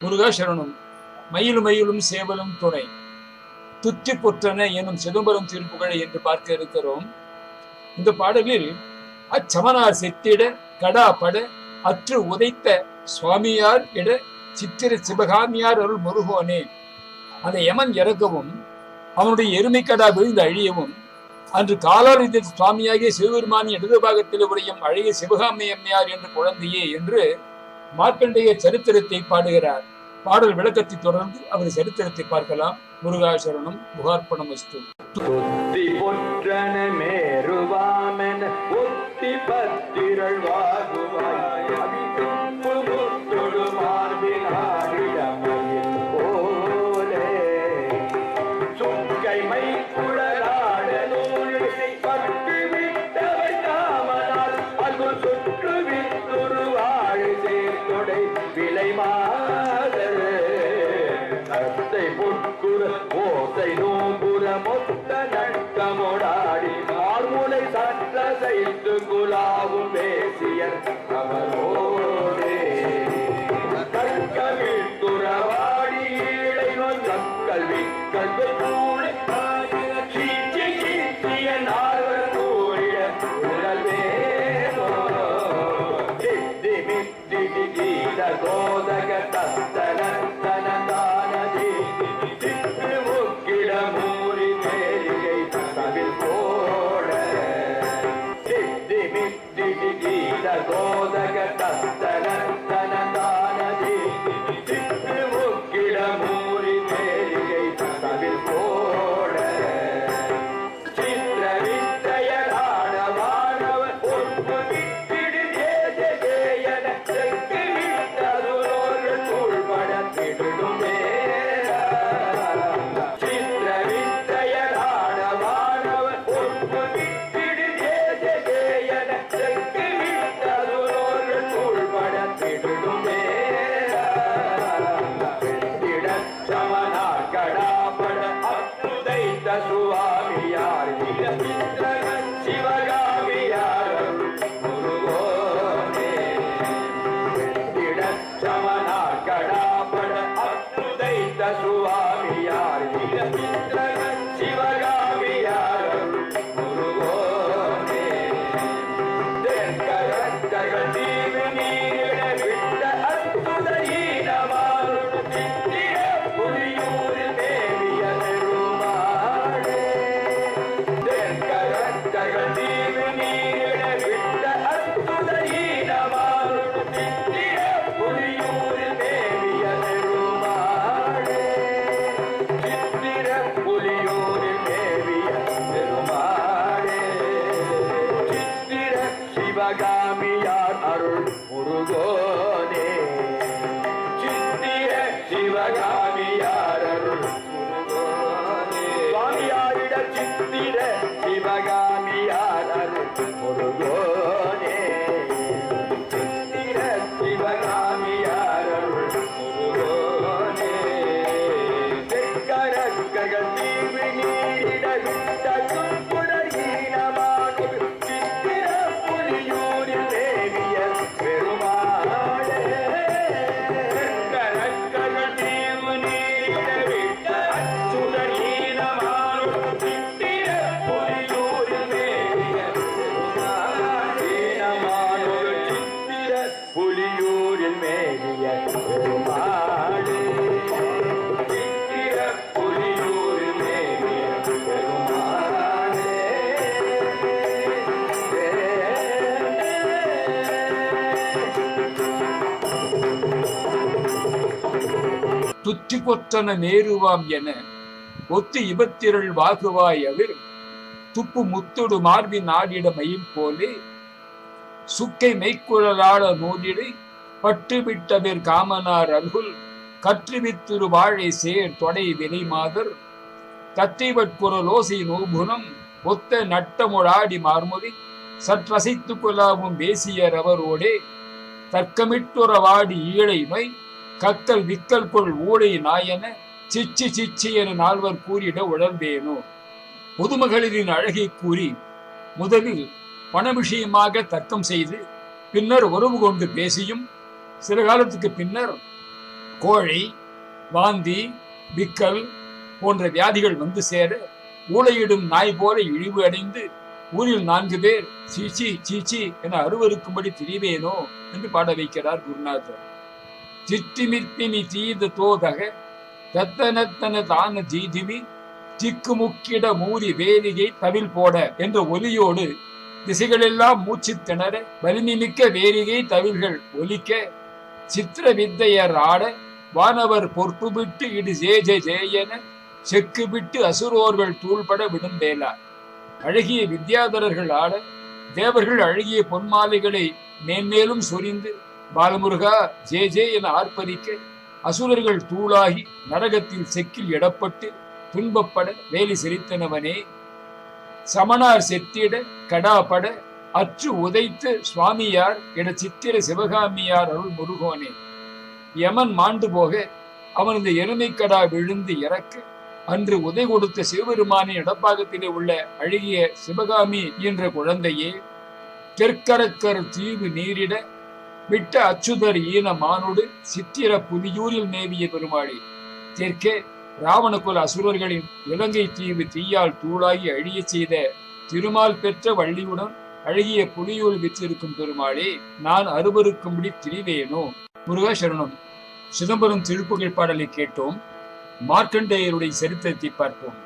முருகா சரணம் மயிலும் மயிலும் சேவலும் துணை. துத்தி பொற்றன எனும் சிதம்பரம் திருப்புகழை என்று பார்க்க இருக்கிறோம். இந்த பாடலில் அச்சமனார் செத்திட கடா பட அற்று உதைத்த சுவாமியார் இட சித்திர சிவகாமியார் அருள் முருகோனே. அந்த யமன் இறக்கவும் அவனுடைய எருமைக்கடா விழுந்து அழியவும் அன்று காலாரித சுவாமியாகிய சிவபெருமானின் இடது பாகத்தில் உடையும் அழகிய சிவகாமி அம்மையார் என்ற குழந்தையே என்று மார்க்கண்டேய சரித்திரத்தை பாடுகிறார். பாடல் விளக்கத்தை தொடர்ந்து அவர் சரித்திரத்தை பார்க்கலாம். முருகாசரணம் புகார்ப்பணம் வஸ்து Baby, don't பொற்றன நேருவாம் என ஒத்து இபத்திரள் வாகுவாய் அவர். துப்பு முத்துடு மார்பின் ஆடிட மயில் போலே. சுக்கை மெய்க்குழலாட நூலிடை பட்டுவிட்டவர் காமனார் அருகுல். கற்றுவித்துரு வாழை சேர் தொடை வினை மாதர். கத்திவட்குரலோசை நோபுணம் ஒத்த நட்டமுழாடி மார்முதி. சற்றசைத்து கொலாவும் பேசியர் அவரோடே. தர்க்கமிட்டுறவாடி ஈழைமை கத்தல் விக்கல் பொருள் ஊழை நாயன சிச்சி சிச்சி என நால்வர் கூறிட உழல்வேனோ பொதுமகளிரின் அழகை கூறி முதலில் பண விஷயமாக தர்க்கம் செய்து பின்னர் உறவு கொண்டு பேசியும் சில காலத்துக்கு பின்னர் கோழை வாந்தி விக்கல் போன்ற வியாதிகள் வந்து சேர ஊளையிடும் நாய் போல இழிவு அடைந்து ஊரில் நான்கு பேர் சீச்சி சீச்சி என அருவருக்கும்படி திரிவேனோ? என்று பாட வைக்கிறார் குருநாதர். சிற்றிமிர்த்தினி தீத தோதக தத்தனத்தன தான ஜீதிமி திக்கு முக்கிட மூரி வேலிகை தவில் போட என்ற ஒலியோடு திசைகளெல்லாம் மூச்சு திணற வலிமிமிக்க வேலிகை தவில்கள் ஒலிக்க சித்திர வித்தையர் ஆட வானவர் பொறுப்பு விட்டு இடு ஜே ஜே ஜேயென செக்கு விட்டு அசுரோர்கள் தூள்பட விடும்பேலா. அழகிய வித்யாதரர்கள் ஆட தேவர்கள் அழகிய பொன்மாலைகளை மேன்மேலும் சொரிந்து பாலமுருகா ஜே ஜே என ஆர்ப்பரிக்க அசுரர்கள் தூளாகி நரகத்தில் செக்கில் இடப்பட்டு துன்பப்பட வேலி செலுத்தினவனே. சமணார் செத்திட கடாபட அற்று உதைத்து சுவாமியார் என சித்திர சிவகாமியார் அருள் முருகோனே. யமன் மாண்டு போக அவனது எருமைக்கடா விழுந்து இறக்க அன்று உதை கொடுத்த சிவபெருமானின் இடப்பாகத்திலே உள்ள அழகிய சிவகாமி என்ற குழந்தையே தெற்கரக்கர் தீவு நீரிட விட்ட அச்சுதர் ஈன மானுடு சித்திர புலியூரில் மேவிய பெருமாளி. தெற்கே ராவணகுல அசுரர்களின் இலங்கை தீவு தீயால் தூளாகி அழியச் செய்த திருமால் பெற்ற வள்ளியுடன் அழகிய புலியூர் விற்றிருக்கும் பெருமாளே நான் அருவருக்கும்படி திரிவேனோ முருகா சரணம் சிதம்பரம் திருப்புகழ் பாடலை கேட்டோம். மார்க்கண்டேயருடைய சரித்திரத்தை பார்ப்போம்.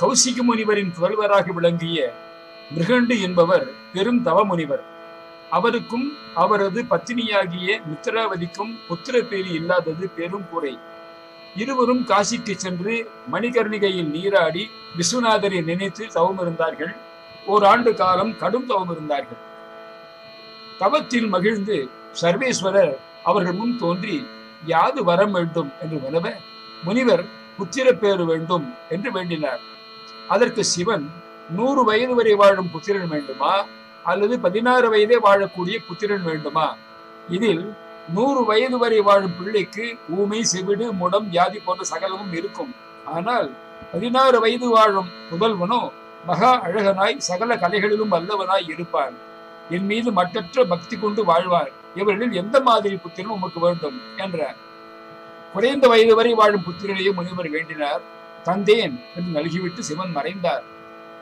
கௌசிக முனிவரின் புதல்வராக விளங்கிய மிருகண்டு என்பவர் பெரும் தவ முனிவர் அவருக்கும் அவரது பத்தினியாகிய மித்திராவதிக்கும் புத்திர பேரி இல்லாதது பெரும் குறை இருவரும் காசிக்கு சென்று மணிகர்ணிகையில் நீராடி விஸ்வநாதரை நினைத்து தவம் இருந்தார்கள் ஓராண்டு காலம் கடும் தவம் இருந்தார்கள் தவத்தில் மகிழ்ந்து சர்வேஸ்வரர் அவர்கள் முன் தோன்றி யாது வரம் வேண்டும் என்று வினவ முனிவர் புத்திர பேறு வேண்டும் என்று வேண்டினார். அதற்கு சிவன் நூறு வயது வரை வாழும் புத்திரன் வேண்டுமா? அல்லது பதினாறு வயதே வாழக்கூடிய புத்திரன் வேண்டுமா? இதில் நூறு வயது வரை வாழும் பிள்ளைக்கு ஊமை செவிடு முடம் வியாதி போன்ற சகலமும் இருக்கும். ஆனால் பதினாறு வயது வாழும் புதல்வனோ மகா அழகனாய் சகல கலைகளிலும் வல்லவனாய் இருப்பான் என் மீது மற்றற்ற பக்தி கொண்டு வாழ்வார். இவர்களில் எந்த மாதிரி புத்திரன் உமக்கு வேண்டும்? என்றார். குறைந்த வயது வரை வாழும் புத்திரனையும் முனிவர் வேண்டினார். தந்தேன் என்று நல்கிவிட்டு சிவன் மறைந்தார்.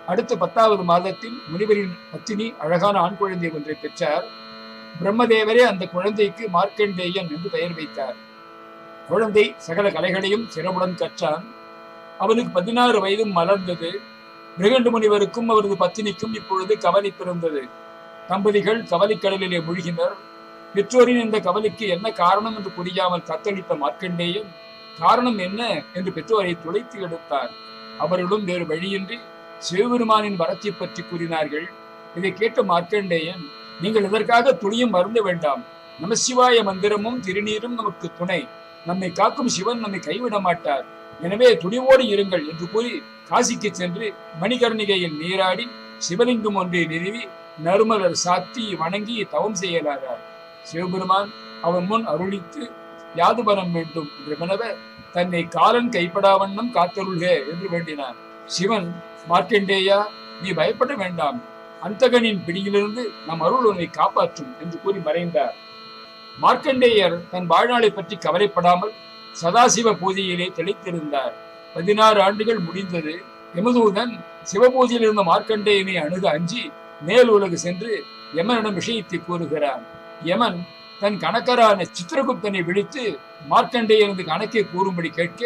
அடுத்த பத்தாவது மாதத்தில் முனிவரின் பத்தினி அழகான ஆண் குழந்தை ஒன்றை பெற்றார். பிரம்மதேவரே அந்த குழந்தைக்கு மார்க்கண்டேயன் என்று பெயர் வைத்தார். குழந்தை சகல கலைகளையும் சிறப்புடன் கற்றான். அவனுக்கு பதினாறு வயதும் மலர்ந்தது. மிருகண்டு முனிவருக்கும் அவரது பத்தினிக்கும் இப்பொழுது கவலை பிறந்தது. தம்பதிகள் கவலைக்கடலிலே மூழ்கினர். பெற்றோரின் இந்த கவலைக்கு என்ன காரணம் என்று புரியாமல் தத்தளித்த மார்க்கண்டேயன் காரணம் என்ன என்று பெற்றோரை துளைத்து எடுத்தார் அவர்களும் வேறு வழியின்றி சிவபெருமானின் வரத்தை பற்றி கூறினார்கள். இதை கேட்ட மார்க்கண்டேயன் நீங்கள் இதற்காக துளியும் மறந்து வேண்டாம்? நமசிவாய மந்திரமும் திருநீரும் நமக்கு துணை. நம்மை காக்கும் சிவன் நம்மை கைவிட மாட்டார். எனவே துணிவோடு இருங்கள் என்று கூறி காசிக்கு சென்று மணிகர்ணிகையில் நீராடி சிவலிங்கம் ஒன்றை நிறுவி நறுமலர் சாத்தி வணங்கி தவம் செய்யலானார். சிவபெருமான் அவன் முன் அருளித்து யாதுபரம் வேண்டும் என்று வினவ தன்னை காலன் கைப்படாவண்ணம் காத்தருள்க என்று வேண்டினான். சிவன் மார்க்கண்டேயா நீ பயப்பட வேண்டாம். அந்தகனின் பிடியிலிருந்து நம் அருள் உன்னை காப்பாற்றும் என்று கூறி மறைந்தார். மார்க்கண்டேயர் தன் வாழ்நாளை பற்றி கவலைப்படாமல் சதாசிவ பூஜையிலே தெளித்திருந்தார். பதினாறு ஆண்டுகள் முடிந்தது யமதூதன் சிவபூஜையில் இருந்த மார்க்கண்டேயனை அணுக அஞ்சி மேல் உலகு சென்று யமனிடம் விஷயத்தை கூறுகிறான். யமன் தன் கணக்கரான சித்திரகுப்தனை விழித்து மார்க்கண்டேயனது கணக்கை கூறும்படி கேட்க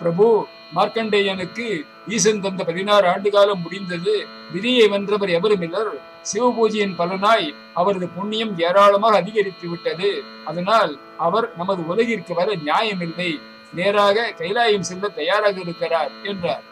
பிரபு மார்க்கண்டேயனுக்கு ஈசன் தந்த பதினாறு ஆண்டு காலம் முடிந்தது. விதியை வென்றவர் எவரும் இல்லர். சிவபூஜையின் பலனாய் அவரது புண்ணியம் ஏராளமாக அதிகரித்து விட்டது. அதனால் அவர் நமது உலகிற்கு வர நியாயமில்லை. நேராக கைலாயம் செல்ல தயாராக இருக்கிறார் என்றார்.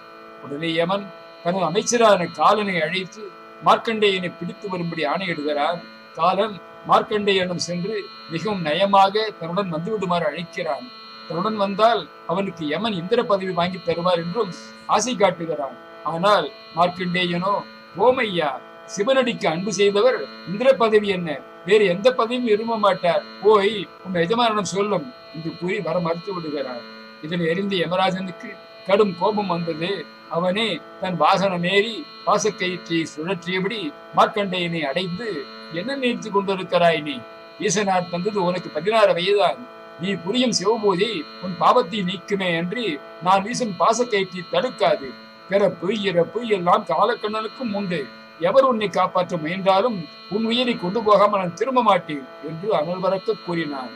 உடனே யமன் தனது அமைச்சரான காலனை அழைத்து மார்க்கண்டேயனை பிடித்து வரும்படி ஆணையிடுகிறார். காலன் மார்க்கண்டேயனும் சென்று மிகவும் நயமாக தன்னுடன் வந்துவிடுமாறு அழைக்கிறான். தன்னுடன் வந்தால் அவனுக்கு யமன் இந்திர பதவி வாங்கி தருவார் என்றும் ஆசை காட்டுகிறான். ஆனால் மார்க்கண்டேயனோ ஓமையா சிவனடிக்கு அன்பு செய்தவர் இந்திர பதவி என்ன? வேறு எந்த பதவியும் விரும்ப மாட்டார். போய் உன் எஜமானிடம் சொல்லும் என்று கூறி வர மறுத்து விடுகிறார். இதனை எரிந்த யமராஜனுக்கு கடும் கோபம் வந்தது. அவனே தன் வாகனம் ஏறி வாசக்கயிற்றை சுழற்றியபடி மார்க்கண்டையனை அடைந்து என்ன நினைத்து கொண்டிருக்கிறாய் நீ? ஈசனார் தந்தது உனக்கு பதினாறு வயதான் நீ புரியும் சிவபூதி உன் பாவத்தை நீக்குமே என்று நான் வீசும் பாசக்கயிற்றை தடுக்காது. பிறப்பு இறப்பு எல்லாம் காலக்கண்ணனுக்கும் உண்டு. எவர் உன்னை காப்பாற்ற முயன்றாலும் உன் உயிரை கொண்டு போகாமல் நான் திரும்ப மாட்டேன் என்று அனல் பறக்க கூறினான்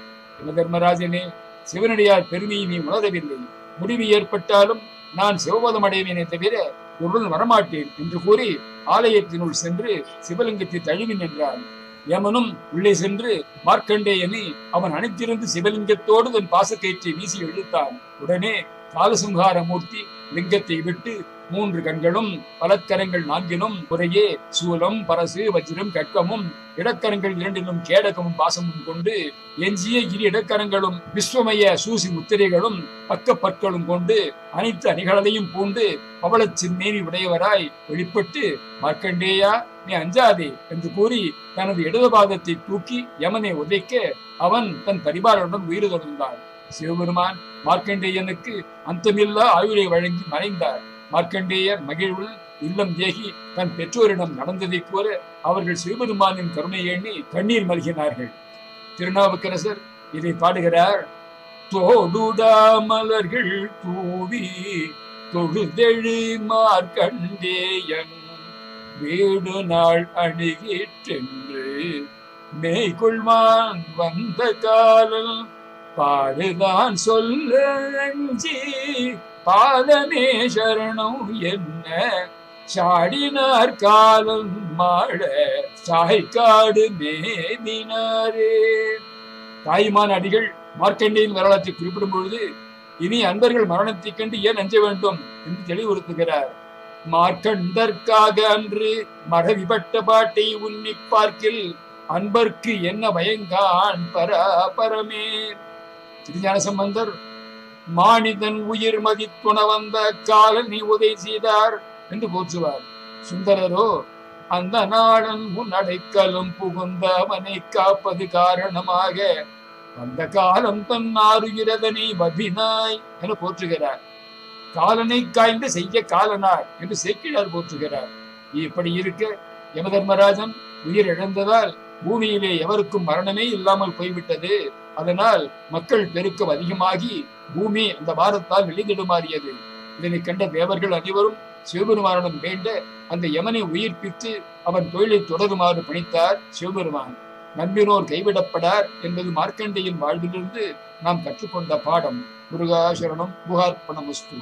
தர்மராஜனே சிவனடியார் பெருமையை நீ உணரவில்லை. முடிவு ஏற்பட்டாலும் நான் சிவபோதம் அடைவேனே தவிர உடன் வரமாட்டேன் என்று கூறி ஆலயத்தினுள் சென்று சிவலிங்கத்தை தழுவி நின்றான். யமனும் உள்ளே சென்று மார்க்கண்டேயனை அவன் அணைத்திருந்து சிவலிங்கத்தோடு தன் பாசக்கயிற்றை வீசி இழுத்தான் உடனே காலசுங்கார மூர்த்தி லிங்கத்தை விட்டு மூன்று கண்களும் பலக்கரங்கள் நான்கிலும் முறையே சூலம் பரசு வஜ்ரம் கட்கமும் இடக்கரங்கள் இரண்டிலும் கேடகமும் பாசமும் கொண்டு எஞ்சிய இரு இடக்கரங்களும் விஸ்வமய சூசி முத்திரைகளும் பக்க பற்களும் கொண்டு அனைத்து அணிகளையும் பூண்டு பவளச் சின்னேனி உடையவராய் வெளிப்பட்டு மார்க்கண்டேயா நீ அஞ்சாதே என்று கூறி தனது இடது பாதத்தை தூக்கி யமனை உதைக்க அவன் தன் பரிபாலனுடன் உயிர் தொடர்ந்தான் சிவபெருமான் மார்க்கண்டேயனுக்கு அந்தமில்லா ஆயுளை வழங்கி மறைந்தார். மார்க்கண்டேயர் மகிழ்வுள் இல்லம் ஏகி தன் பெற்றோரிடம் நடந்ததை கூற அவர்கள் சிவபெருமானின் கருணை எண்ணி கண்ணீர் மல்கினார்கள். திருநாவுக்கரசர் இதை பாடுகிறார். தோடுடா மலர்கள் தூவி தொழுதெழு மார்க்கண்டேயன் வீடு நாள் அணுகிற்றென்று மேய்கொள்வான் வந்த காலம் பாடுதான் சொல்ல பாதமே சரணம் என்ன? சாடினார் காலம் மாட சாய்க்காடு மேவினாரே. தாய்மான் அடிகள் மார்க்கண்டியின் வரலாற்றை குறிப்பிடும் பொழுது இனி அன்பர்கள் மரணத்தைக் கண்டு ஏன் அஞ்ச வேண்டும்? என்று தெளிவுறுத்துகிறார். மார்க்கண்டற்காக அன்று மடவிபட்ட பாட்டை உன்னி பார்க்கில் அன்பர்க்கு என்ன பயங்கான் பராபரமே திருஞான சம்பந்தர் மானிதன் உயிர் மதித்துண வந்த காலன் நீ உதவி செய்தார் என்று போற்றுவார். சுந்தரரோ அந்த நாடன் உன் அடைக்கலும் புகுந்த அவனை காப்பது காரணமாக அந்த காலம் தன் ஆறுகிறதனை வதினாய் என போற்றுகிறார். காலனை காய்ந்து செய்ய காலனார் என்று சேக்கிழார் போற்றுகிறார். இப்படி இருக்க யமதர்மராஜன் உயிர் இழந்ததால் பூமியிலே எவருக்கும் மரணமே இல்லாமல் போய்விட்டது. அதனால் மக்கள் பெருக்கம் அதிகமாகி பூமி அந்த வாரத்தால் வெளிதிடுமாறியது இதனை கண்ட தேவர்கள் அனைவரும் சிவபெருமானிடம் வேண்ட அந்த யமனை உயிர்ப்பித்து அவன் தொழிலை தொடருமாறு பணித்தார் சிவபெருமான். நம்பினோர் கைவிடப்படார் என்பது மார்க்கண்டையின் வாழ்விலிருந்து நாம் கற்றுக்கொண்ட பாடம். முருகாசரணம் புகார்ப்பணமஸ்து